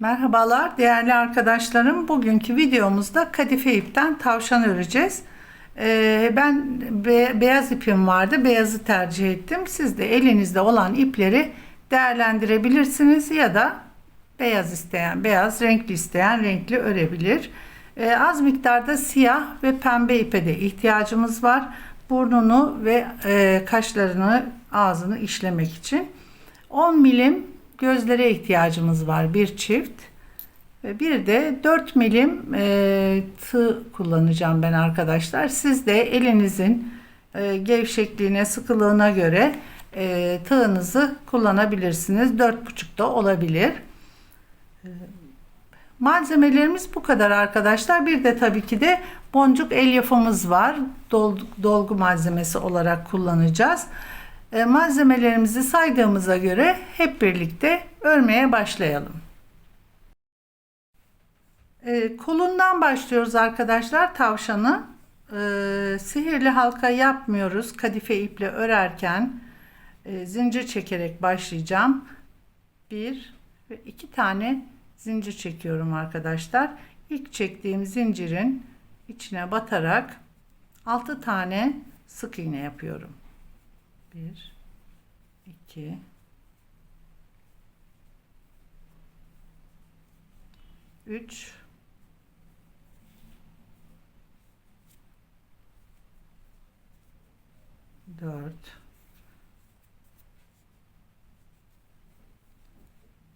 Merhabalar değerli arkadaşlarım. Bugünkü videomuzda kadife ipten tavşan öreceğiz. Ee, ben be- beyaz ipim vardı. Beyazı tercih ettim. Siz de elinizde olan ipleri değerlendirebilirsiniz ya da beyaz isteyen beyaz, renkli isteyen renkli örebilir. Ee, az miktarda siyah ve pembe ipe de ihtiyacımız var. Burnunu ve e, kaşlarını, ağzını işlemek için. 10 milim gözlere ihtiyacımız var bir çift. Bir de 4 milim e, tığ kullanacağım ben arkadaşlar. Siz de elinizin e, gevşekliğine, sıkılığına göre e, tığınızı kullanabilirsiniz. 4,5 da olabilir. E, Malzemelerimiz bu kadar arkadaşlar. Bir de tabii ki de boncuk elyafımız var. Dolgu, dolgu malzemesi olarak kullanacağız. E, malzemelerimizi saydığımıza göre hep birlikte örmeye başlayalım. E, kolundan başlıyoruz arkadaşlar tavşanı. E, sihirli halka yapmıyoruz. Kadife iple örerken zincir çekerek başlayacağım. Bir ve iki tane zincir çekiyorum arkadaşlar. İlk çektiğim zincirin içine batarak 6 tane sık iğne yapıyorum. 1 2 3 4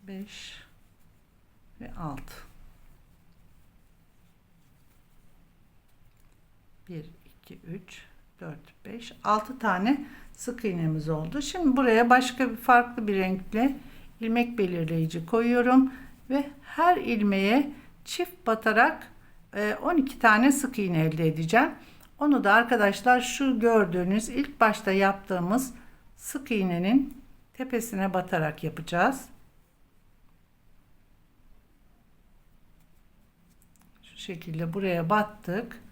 5 ve 6 1 2 3 4 5 6 tane sık iğnemiz oldu. Şimdi buraya başka bir farklı bir renkle ilmek belirleyici koyuyorum ve her ilmeğe çift batarak e, 12 tane sık iğne elde edeceğim. Onu da arkadaşlar şu gördüğünüz ilk başta yaptığımız sık iğnenin tepesine batarak yapacağız. Şu şekilde buraya battık.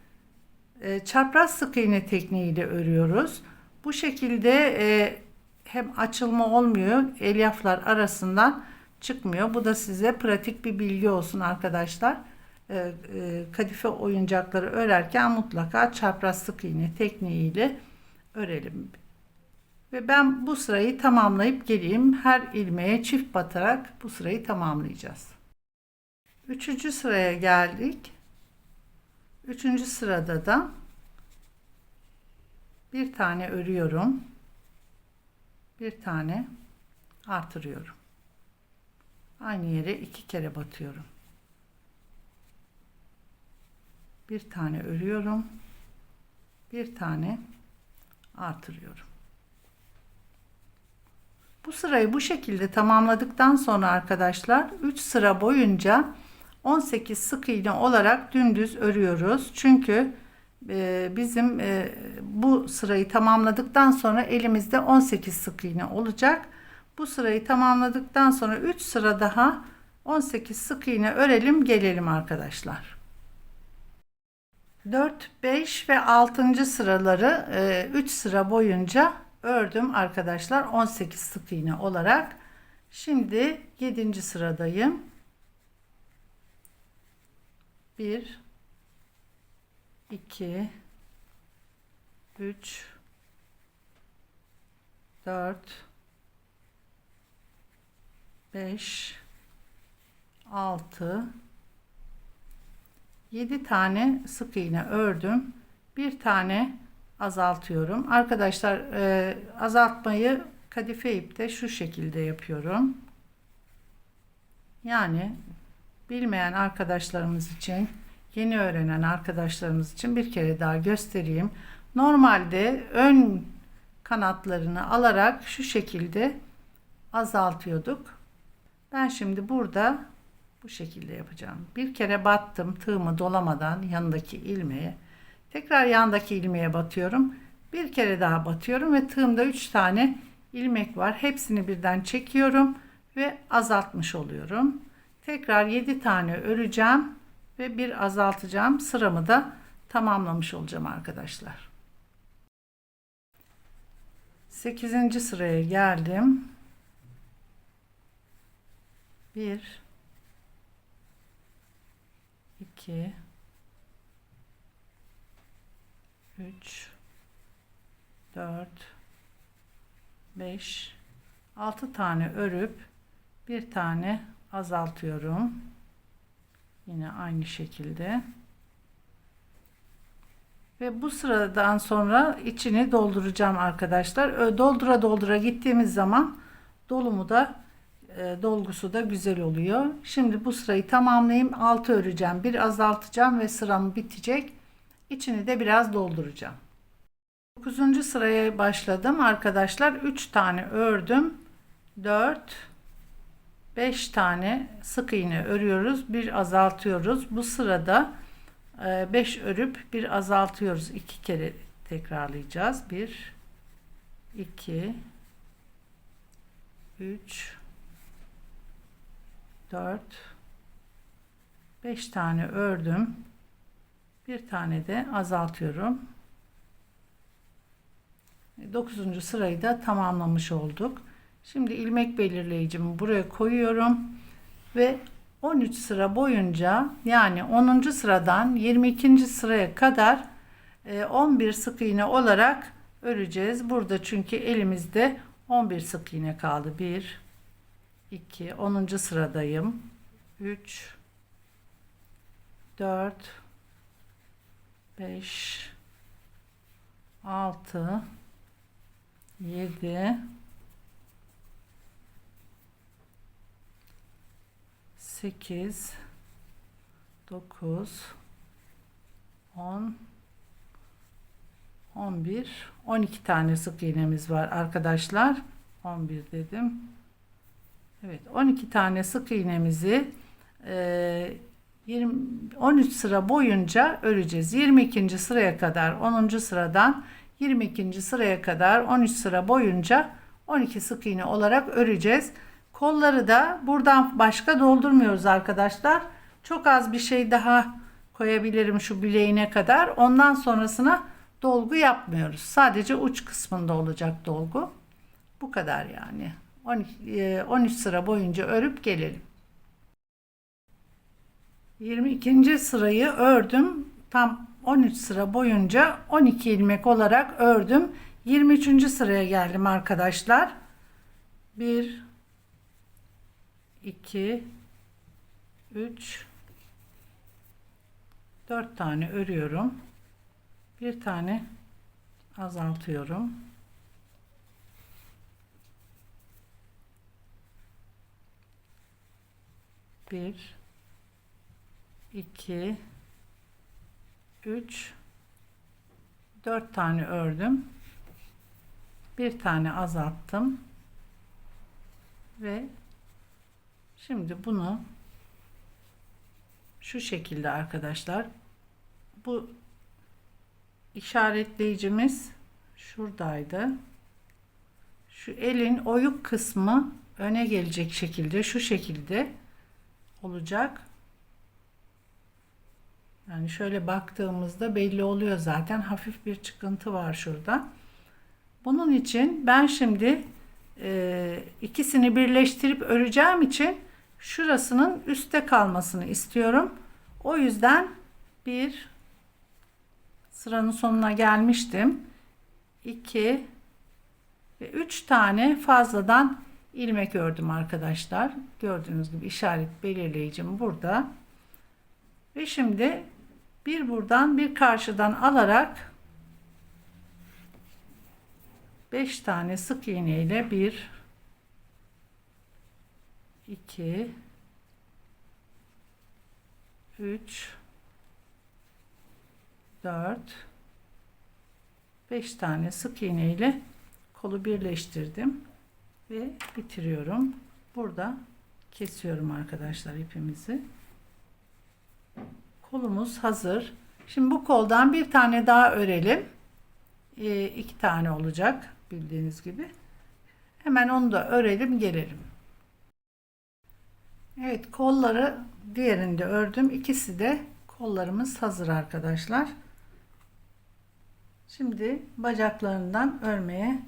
E, çapraz sık iğne tekniğiyle örüyoruz. Bu şekilde e, hem açılma olmuyor, elyaflar arasından çıkmıyor. Bu da size pratik bir bilgi olsun arkadaşlar. E, e, kadife oyuncakları örerken mutlaka çapraz sık iğne tekniğiyle örelim. Ve ben bu sırayı tamamlayıp geleyim. Her ilmeğe çift batarak bu sırayı tamamlayacağız. Üçüncü sıraya geldik. Üçüncü sırada da bir tane örüyorum. Bir tane artırıyorum. Aynı yere iki kere batıyorum. Bir tane örüyorum. Bir tane artırıyorum. Bu sırayı bu şekilde tamamladıktan sonra arkadaşlar 3 sıra boyunca 18 sık iğne olarak dümdüz örüyoruz. Çünkü e, bizim e, bu sırayı tamamladıktan sonra elimizde 18 sık iğne olacak. Bu sırayı tamamladıktan sonra 3 sıra daha 18 sık iğne örelim gelelim arkadaşlar. 4, 5 ve 6. sıraları 3 sıra boyunca ördüm arkadaşlar 18 sık iğne olarak. Şimdi 7. sıradayım. 1 2 3 4 5 6 7 tane sık iğne ördüm. Bir tane azaltıyorum. Arkadaşlar e, azaltmayı kadife ipte şu şekilde yapıyorum. Yani bilmeyen arkadaşlarımız için, yeni öğrenen arkadaşlarımız için bir kere daha göstereyim. Normalde ön kanatlarını alarak şu şekilde azaltıyorduk. Ben şimdi burada bu şekilde yapacağım. Bir kere battım tığımı dolamadan yanındaki ilmeğe. Tekrar yandaki ilmeğe batıyorum. Bir kere daha batıyorum ve tığımda 3 tane ilmek var. Hepsini birden çekiyorum ve azaltmış oluyorum. Tekrar 7 tane öreceğim ve bir azaltacağım. Sıramı da tamamlamış olacağım arkadaşlar. 8. sıraya geldim. 1 2 3 4 5 6 tane örüp bir tane azaltıyorum. Yine aynı şekilde. Ve bu sıradan sonra içini dolduracağım arkadaşlar. Doldura doldura gittiğimiz zaman dolumu da e, dolgusu da güzel oluyor. Şimdi bu sırayı tamamlayayım. 6 öreceğim. Bir azaltacağım ve sıram bitecek. İçini de biraz dolduracağım. 9. sıraya başladım arkadaşlar. 3 tane ördüm. 4 5 tane sık iğne örüyoruz. Bir azaltıyoruz. Bu sırada 5 örüp bir azaltıyoruz. 2 kere tekrarlayacağız. 1 2 3 4 5 tane ördüm. Bir tane de azaltıyorum. 9. sırayı da tamamlamış olduk. Şimdi ilmek belirleyicimi buraya koyuyorum ve 13 sıra boyunca yani 10. sıradan 22. sıraya kadar e, 11 sık iğne olarak öreceğiz. Burada çünkü elimizde 11 sık iğne kaldı. 1 2 10. sıradayım. 3 4 5 6 7 8 9 10 11 12 tane sık iğnemiz var arkadaşlar 11 dedim Evet 12 tane sık iğnemizi e, 20, 13 sıra boyunca öreceğiz 22. sıraya kadar 10. sıradan 22. sıraya kadar 13 sıra boyunca 12 sık iğne olarak öreceğiz Kolları da buradan başka doldurmuyoruz arkadaşlar. Çok az bir şey daha koyabilirim şu bileğine kadar. Ondan sonrasına dolgu yapmıyoruz. Sadece uç kısmında olacak dolgu. Bu kadar yani. 12, 13 sıra boyunca örüp gelelim. 22. sırayı ördüm. Tam 13 sıra boyunca 12 ilmek olarak ördüm. 23. sıraya geldim arkadaşlar. 1 2 3 4 tane örüyorum. Bir tane azaltıyorum. Bir, iki, üç, dört tane ördüm. Bir tane azalttım. Ve Şimdi bunu şu şekilde arkadaşlar bu işaretleyicimiz şuradaydı. Şu elin oyuk kısmı öne gelecek şekilde şu şekilde olacak. Yani şöyle baktığımızda belli oluyor zaten hafif bir çıkıntı var şurada. Bunun için ben şimdi e, ikisini birleştirip öreceğim için şurasının üstte kalmasını istiyorum. O yüzden bir sıranın sonuna gelmiştim. 2 ve 3 tane fazladan ilmek ördüm arkadaşlar. Gördüğünüz gibi işaret belirleyicim burada. Ve şimdi bir buradan bir karşıdan alarak 5 tane sık iğne ile 1 2 3 4 5 tane sık iğne ile kolu birleştirdim ve bitiriyorum. Burada kesiyorum arkadaşlar ipimizi. Kolumuz hazır. Şimdi bu koldan bir tane daha örelim. E, iki tane olacak bildiğiniz gibi. Hemen onu da örelim gelelim. Evet kolları diğerinde ördüm. İkisi de kollarımız hazır arkadaşlar. Şimdi bacaklarından örmeye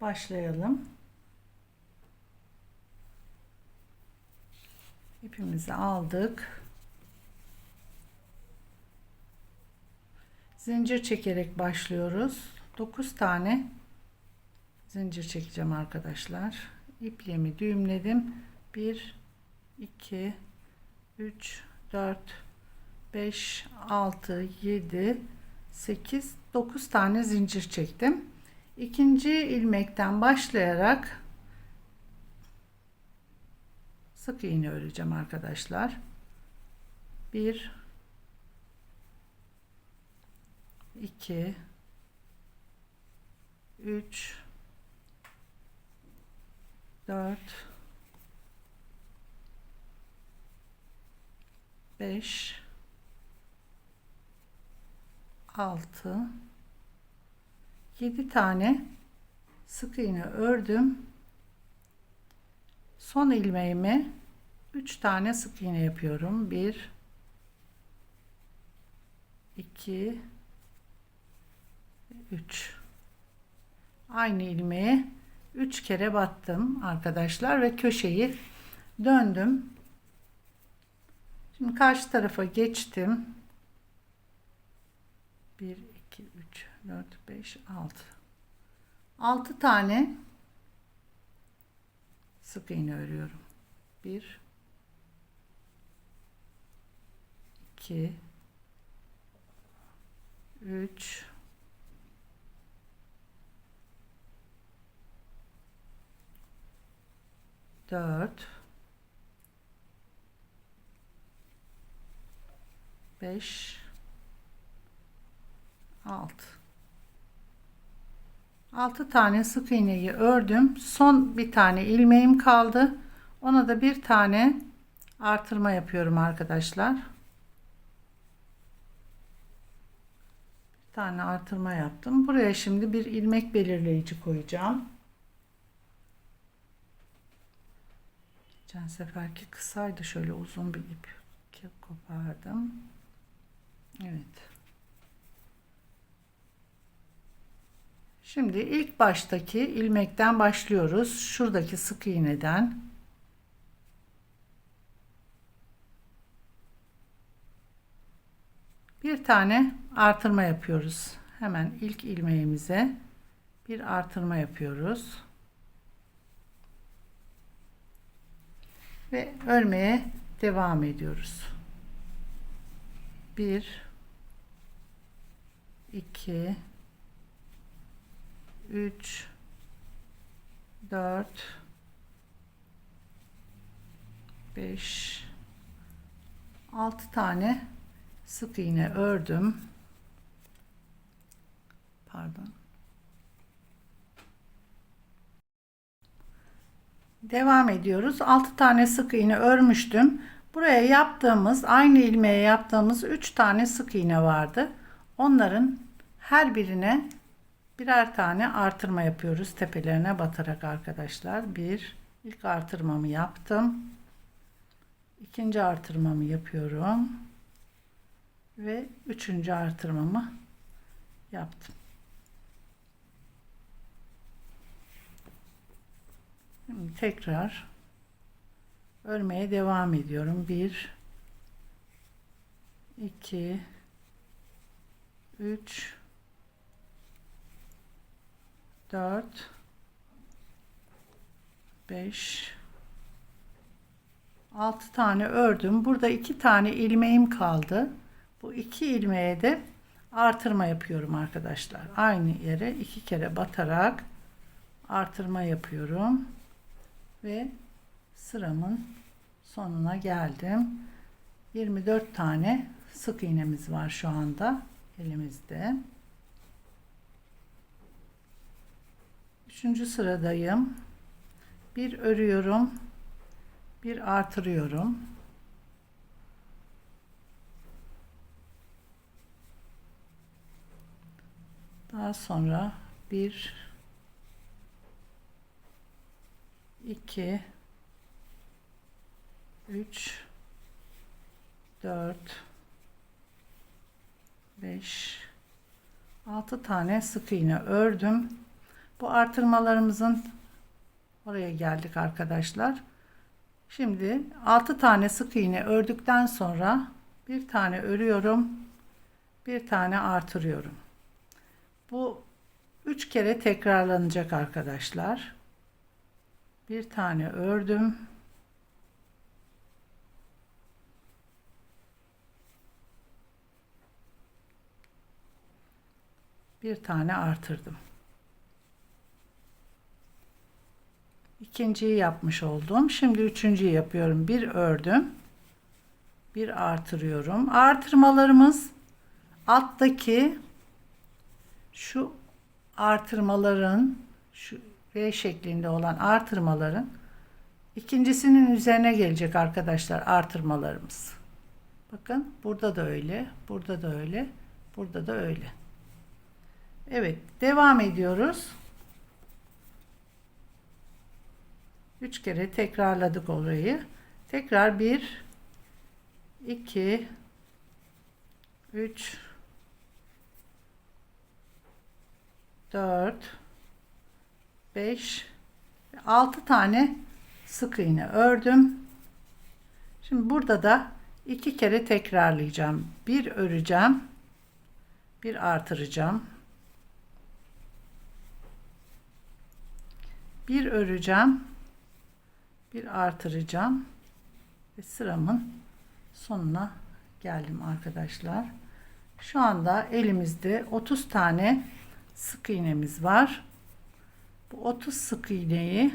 başlayalım. İpimizi aldık. zincir çekerek başlıyoruz. 9 tane zincir çekeceğim arkadaşlar. İpliğimi düğümledim. 1 2 3 4 5 6 7 8 9 tane zincir çektim. İkinci ilmekten başlayarak sık iğne öreceğim arkadaşlar. 1 2 3 4 5 6 7 tane sık iğne ördüm. Son ilmeğimi 3 tane sık iğne yapıyorum. 1 2 3 aynı ilmeğe 3 kere battım arkadaşlar ve köşeyi döndüm. Şimdi karşı tarafa geçtim. 1 2 3 4 5 6 6 tane sık iğne örüyorum. 1 2 3 4 5 6 6 tane sık iğneyi ördüm. Son bir tane ilmeğim kaldı. Ona da bir tane artırma yapıyorum arkadaşlar. Bir tane artırma yaptım. Buraya şimdi bir ilmek belirleyici koyacağım. Geçen seferki kısaydı şöyle uzun bir ip kopardım. Evet. Şimdi ilk baştaki ilmekten başlıyoruz. Şuradaki sık iğneden. Bir tane artırma yapıyoruz. Hemen ilk ilmeğimize bir artırma yapıyoruz. Ve örmeye devam ediyoruz. 1 2 3 4 5 6 tane sık iğne ördüm. Pardon. Devam ediyoruz. 6 tane sık iğne örmüştüm. Buraya yaptığımız aynı ilmeğe yaptığımız 3 tane sık iğne vardı. Onların her birine birer tane artırma yapıyoruz tepelerine batarak arkadaşlar. Bir ilk artırmamı yaptım. İkinci artırmamı yapıyorum. Ve üçüncü artırmamı yaptım. Şimdi tekrar örmeye devam ediyorum. 1 2 3 4 5 6 tane ördüm. Burada 2 tane ilmeğim kaldı. Bu iki ilmeğe de artırma yapıyorum arkadaşlar. Aynı yere iki kere batarak artırma yapıyorum. Ve sıramın sonuna geldim. 24 tane sık iğnemiz var şu anda elimizde. Üçüncü sıradayım. Bir örüyorum. Bir artırıyorum. Daha sonra bir iki üç dört beş altı tane sık iğne ördüm. Bu artırmalarımızın oraya geldik arkadaşlar. Şimdi 6 tane sık iğne ördükten sonra bir tane örüyorum. bir tane artırıyorum. Bu üç kere tekrarlanacak arkadaşlar. Bir tane ördüm. Bir tane artırdım. İkinciyi yapmış oldum. Şimdi üçüncüyü yapıyorum. Bir ördüm. Bir artırıyorum. Artırmalarımız alttaki şu artırmaların şu V şeklinde olan artırmaların ikincisinin üzerine gelecek arkadaşlar artırmalarımız. Bakın burada da öyle, burada da öyle, burada da öyle. Evet, devam ediyoruz. Üç kere tekrarladık orayı. Tekrar bir, iki, üç, dört, beş, altı tane sık iğne ördüm. Şimdi burada da iki kere tekrarlayacağım. Bir öreceğim, bir artıracağım. Bir öreceğim, bir artıracağım ve sıramın sonuna geldim arkadaşlar. Şu anda elimizde 30 tane sık iğnemiz var. Bu 30 sık iğneyi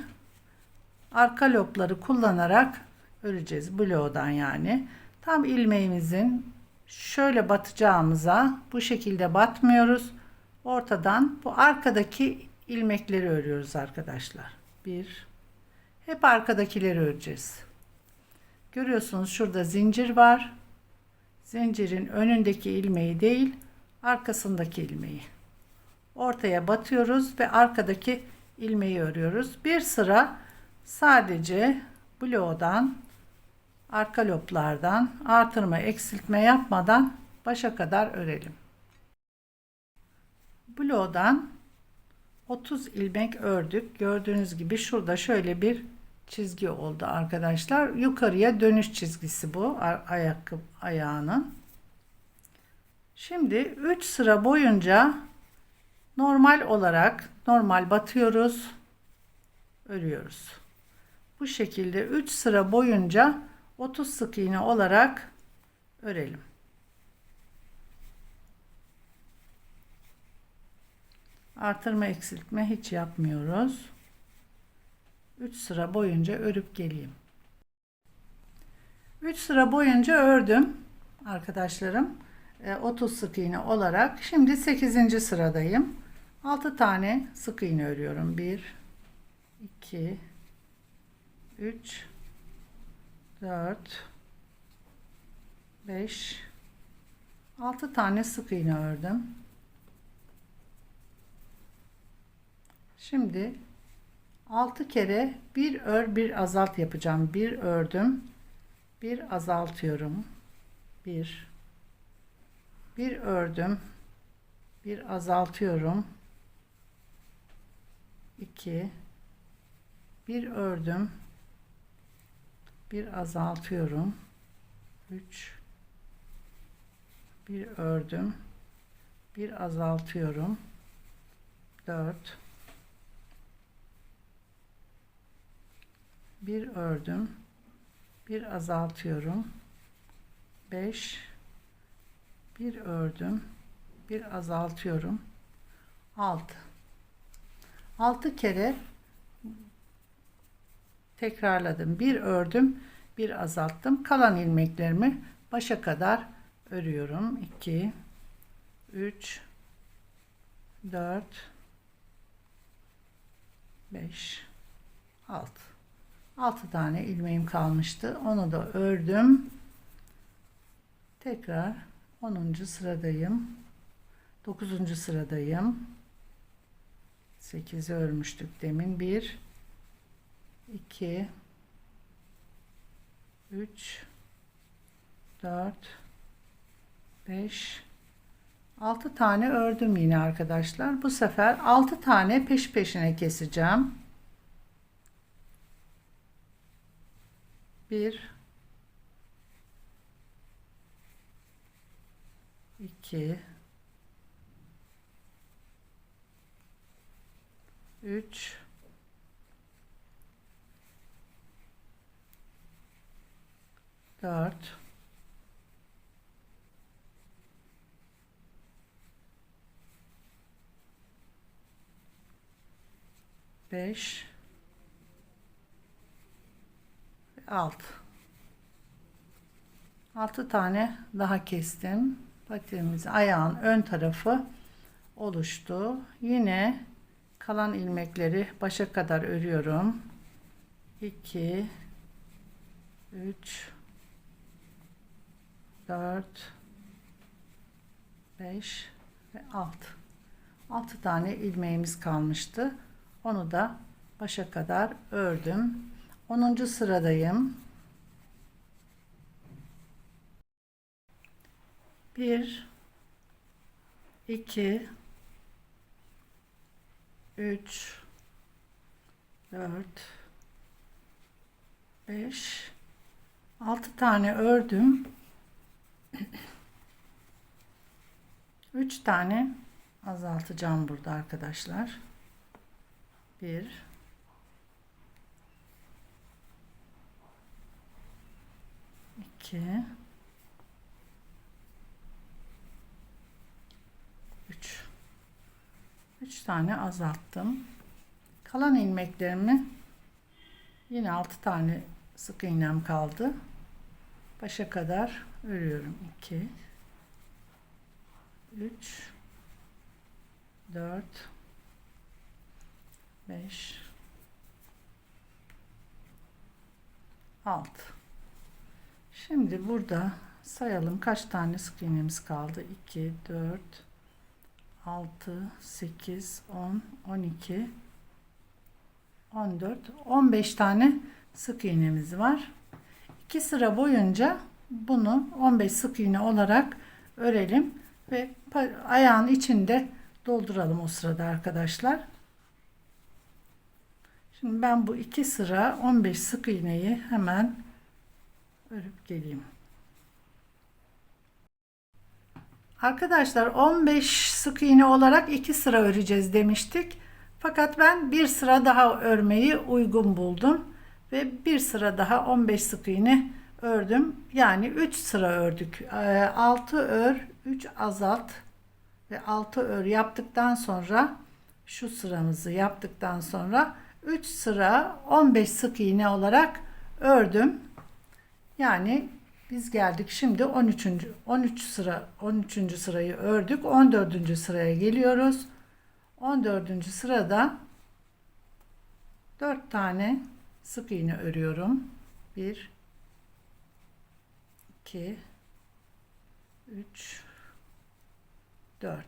arka lobları kullanarak öreceğiz. Bloğdan yani. Tam ilmeğimizin şöyle batacağımıza bu şekilde batmıyoruz. Ortadan bu arkadaki ilmekleri örüyoruz arkadaşlar. Bir. Hep arkadakileri öreceğiz. Görüyorsunuz şurada zincir var. Zincirin önündeki ilmeği değil, arkasındaki ilmeği. Ortaya batıyoruz ve arkadaki ilmeği örüyoruz. Bir sıra sadece bloğdan, arka loblardan artırma, eksiltme yapmadan başa kadar örelim. Bloğdan 30 ilmek ördük. Gördüğünüz gibi şurada şöyle bir çizgi oldu arkadaşlar. Yukarıya dönüş çizgisi bu ayakkabı ayağının. Şimdi 3 sıra boyunca normal olarak normal batıyoruz. Örüyoruz. Bu şekilde 3 sıra boyunca 30 sık iğne olarak örelim. Artırma eksiltme hiç yapmıyoruz. 3 sıra boyunca örüp geleyim. 3 sıra boyunca ördüm arkadaşlarım. 30 e, sık iğne olarak. Şimdi 8. sıradayım. 6 tane sık iğne örüyorum. 1 2 3 4 5 6 tane sık iğne ördüm. Şimdi 6 kere bir ör bir azalt yapacağım. Bir ördüm. Bir azaltıyorum. Bir bir ördüm. Bir azaltıyorum. 2 bir ördüm. Bir azaltıyorum. 3 bir ördüm. Bir azaltıyorum. 4 bir ördüm. Bir azaltıyorum. 5 bir ördüm. Bir azaltıyorum. 6 6 kere tekrarladım. Bir ördüm. Bir azalttım. Kalan ilmeklerimi başa kadar örüyorum. 2 3 4 5 6 6 tane ilmeğim kalmıştı. Onu da ördüm. Tekrar 10. sıradayım. 9. sıradayım. 8 örmüştük demin. 1 2 3 4 5 6 tane ördüm yine arkadaşlar. Bu sefer 6 tane peş peşine keseceğim. 1 2 3 4 5 6 6 tane daha kestim. Patiğimiz ayağın ön tarafı oluştu. Yine kalan ilmekleri başa kadar örüyorum. 2 3 4 5 ve 6 6 tane ilmeğimiz kalmıştı. Onu da başa kadar ördüm. 10. sıradayım. 1 2 3 4 5 6 tane ördüm. 3 tane azaltacağım burada arkadaşlar. 1 2 3 3 tane azalttım. Kalan ilmeklerimi yine 6 tane sık iğnem kaldı. Başa kadar örüyorum. 2 3 4 5 6 Şimdi burada sayalım. Kaç tane sık iğnemiz kaldı 2 4 6 8 10 12 14 15 tane sık iğnemiz var. 2 sıra boyunca bunu 15 sık iğne olarak örelim ve ayağın içinde dolduralım o sırada arkadaşlar. Şimdi ben bu iki sıra 15 sık iğneyi hemen örüp geleyim. Arkadaşlar 15 sık iğne olarak iki sıra öreceğiz demiştik. Fakat ben bir sıra daha örmeyi uygun buldum ve bir sıra daha 15 sık iğne ördüm. Yani 3 sıra ördük. 6 ör, 3 azalt ve 6 ör yaptıktan sonra şu sıramızı yaptıktan sonra 3 sıra 15 sık iğne olarak ördüm. Yani biz geldik şimdi 13. 13 sıra 13. sırayı ördük. 14. sıraya geliyoruz. 14. sırada 4 tane sık iğne örüyorum. 1 2 3 4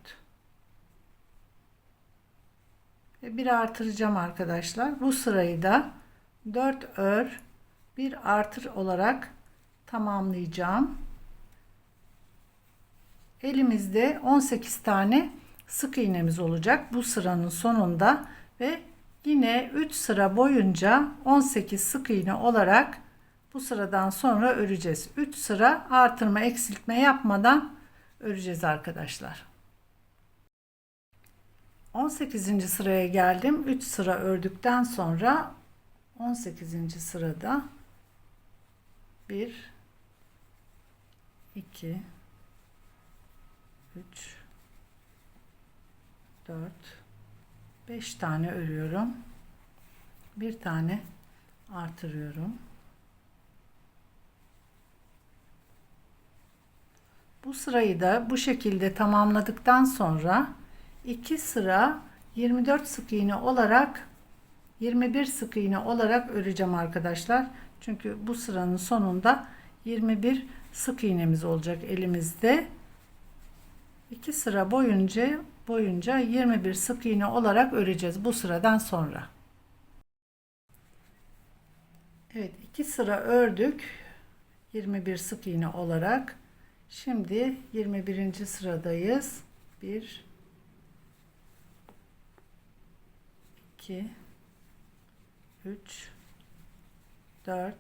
ve bir artıracağım arkadaşlar. Bu sırayı da 4 ör bir artır olarak tamamlayacağım. Elimizde 18 tane sık iğnemiz olacak bu sıranın sonunda ve yine 3 sıra boyunca 18 sık iğne olarak bu sıradan sonra öreceğiz. 3 sıra artırma eksiltme yapmadan öreceğiz arkadaşlar. 18. sıraya geldim. 3 sıra ördükten sonra 18. sırada 1 2 3 4 5 tane örüyorum. Bir tane artırıyorum. Bu sırayı da bu şekilde tamamladıktan sonra 2 sıra 24 sık iğne olarak 21 sık iğne olarak öreceğim arkadaşlar. Çünkü bu sıranın sonunda 21 sık iğnemiz olacak elimizde. 2 sıra boyunca boyunca 21 sık iğne olarak öreceğiz bu sıradan sonra. Evet 2 sıra ördük. 21 sık iğne olarak. Şimdi 21. sıradayız. 1 2 3 4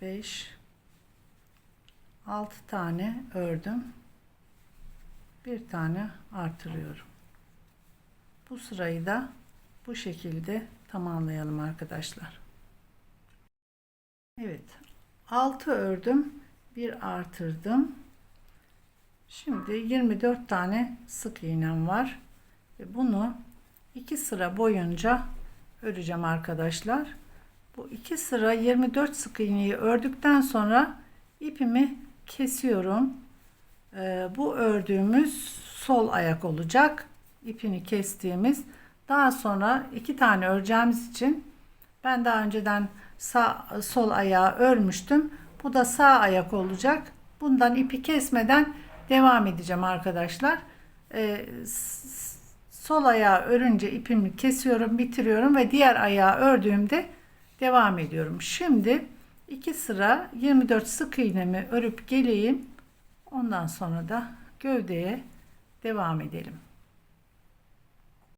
5 6 tane ördüm. bir tane artırıyorum. Bu sırayı da bu şekilde tamamlayalım arkadaşlar. Evet. 6 ördüm. Bir artırdım. Şimdi 24 tane sık iğnem var. Ve bunu iki sıra boyunca öreceğim arkadaşlar. Bu iki sıra 24 sık iğneyi ördükten sonra ipimi kesiyorum. Ee, bu ördüğümüz sol ayak olacak. İpini kestiğimiz. Daha sonra iki tane öreceğimiz için ben daha önceden sağ sol ayağı örmüştüm. Bu da sağ ayak olacak. Bundan ipi kesmeden devam edeceğim arkadaşlar. Ee, sol ayağı örünce ipimi kesiyorum, bitiriyorum ve diğer ayağı ördüğümde devam ediyorum. Şimdi iki sıra 24 sık iğnemi örüp geleyim. Ondan sonra da gövdeye devam edelim.